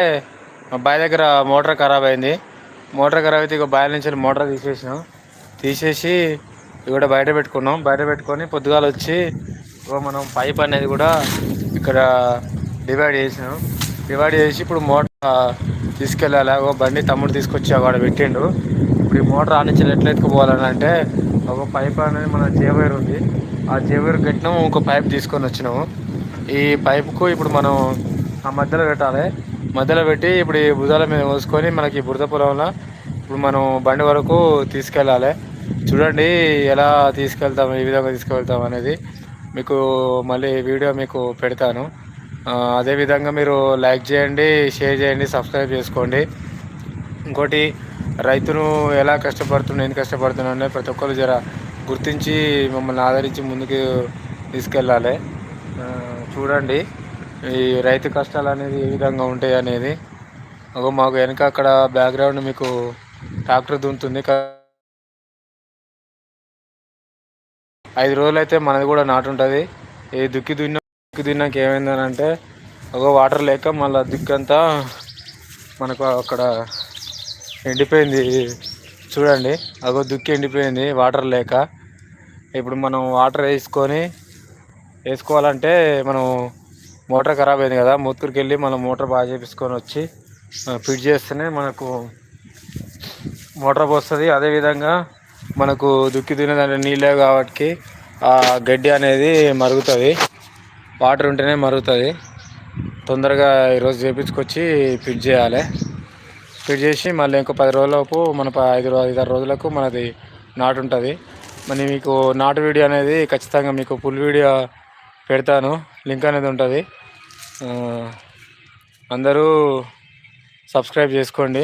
మా బాయ్ దగ్గర మోటార్ ఖరాబ్ అయింది. మోటార్ ఖరాబ్ అయితే ఇక బాయ్ నుంచి మోటార్ తీసేసినాం. తీసేసి ఇక్కడ బయట పెట్టుకున్నాం. బయట పెట్టుకొని పొద్దుగాల వచ్చి ఇగో మనం పైప్ అనేది కూడా ఇక్కడ డివైడ్ చేసినాం. డివైడ్ చేసి ఇప్పుడు మోటార్ తీసుకెళ్ళాలి. ఒక బండి తమ్ముడు తీసుకొచ్చి అక్కడ పెట్టిండు. ఇప్పుడు ఈ మోటార్ ఆనించి నుంచి ఎట్లా ఎత్తుకుపోవాలని అంటే ఒక పైప్ అనేది మన జేవైర్ ఉంది. ఆ జేవైర్ కట్టినాము ఇంకో పైప్ తీసుకొని వచ్చినాము. ఈ పైప్కు ఇప్పుడు మనం ఆ మధ్యలో పెట్టాలి. మధ్యలో పెట్టి ఇప్పుడు ఈ భుజాల మీద మోసుకొని మనకి బురద పొలంలో ఇప్పుడు మనం బండి వరకు తీసుకెళ్ళాలి. చూడండి ఎలా తీసుకెళ్తాం ఏ విధంగా తీసుకెళ్తాం అనేది మీకు మళ్ళీ వీడియో మీకు పెడతాను. అదేవిధంగా మీరు లైక్ చేయండి షేర్ చేయండి సబ్స్క్రైబ్ చేసుకోండి. ఇంకోటి రైతును ఎలా కష్టపడుతున్నా ఎందుకు కష్టపడుతున్నా ప్రతి ఒక్కరు జర గుర్తించి మమ్మల్ని ఆదరించి ముందుకు తీసుకెళ్ళాలి. చూడండి. ఈ రైతు కష్టాలు అనేది ఏ విధంగా ఉంటాయి అనేది ఒక మాకు వెనక అక్కడ బ్యాక్గ్రౌండ్ మీకు ట్రాక్టర్ దున్నుతుంది ఐదు రోజులు అయితే మనది కూడా నాటు ఉంటుంది. దుక్కి దున్న దుక్కి దున్నాక ఏమైందని అంటే ఒక వాటర్ లేక మళ్ళీ దుక్కంతా మనకు అక్కడ ఎండిపోయింది. చూడండి అగో దుక్కి ఎండిపోయింది వాటర్ లేక. ఇప్పుడు మనం వాటర్ వేసుకొని వేసుకోవాలంటే మనం మోటార్ ఖరాబ్ అయింది కదా మూత్తూరుకి వెళ్ళి మనం మోటార్ బాగా చేపించుకొని వచ్చి ఫిట్ చేస్తేనే మనకు మోటార్ పోస్తుంది. అదేవిధంగా మనకు దుక్కి తినేదాంట్లో నీళ్ళే కాబట్టి ఆ గడ్డి అనేది మరుగుతుంది. వాటర్ ఉంటేనే మరుగుతుంది. తొందరగా ఈరోజు చేపించుకొచ్చి ఫిట్ చేయాలి. ఫిట్ చేసి మళ్ళీ ఇంకో పది రోజులలోపు మన ఐదు ఐదారు రోజులకు మనది నాటు ఉంటుంది. మరి మీకు నాటు వీడియో అనేది ఖచ్చితంగా మీకు ఫుల్ వీడియో పెడతాను. లింక్ అనేది ఉంటుంది. అందరూ సబ్స్క్రైబ్ చేసుకోండి.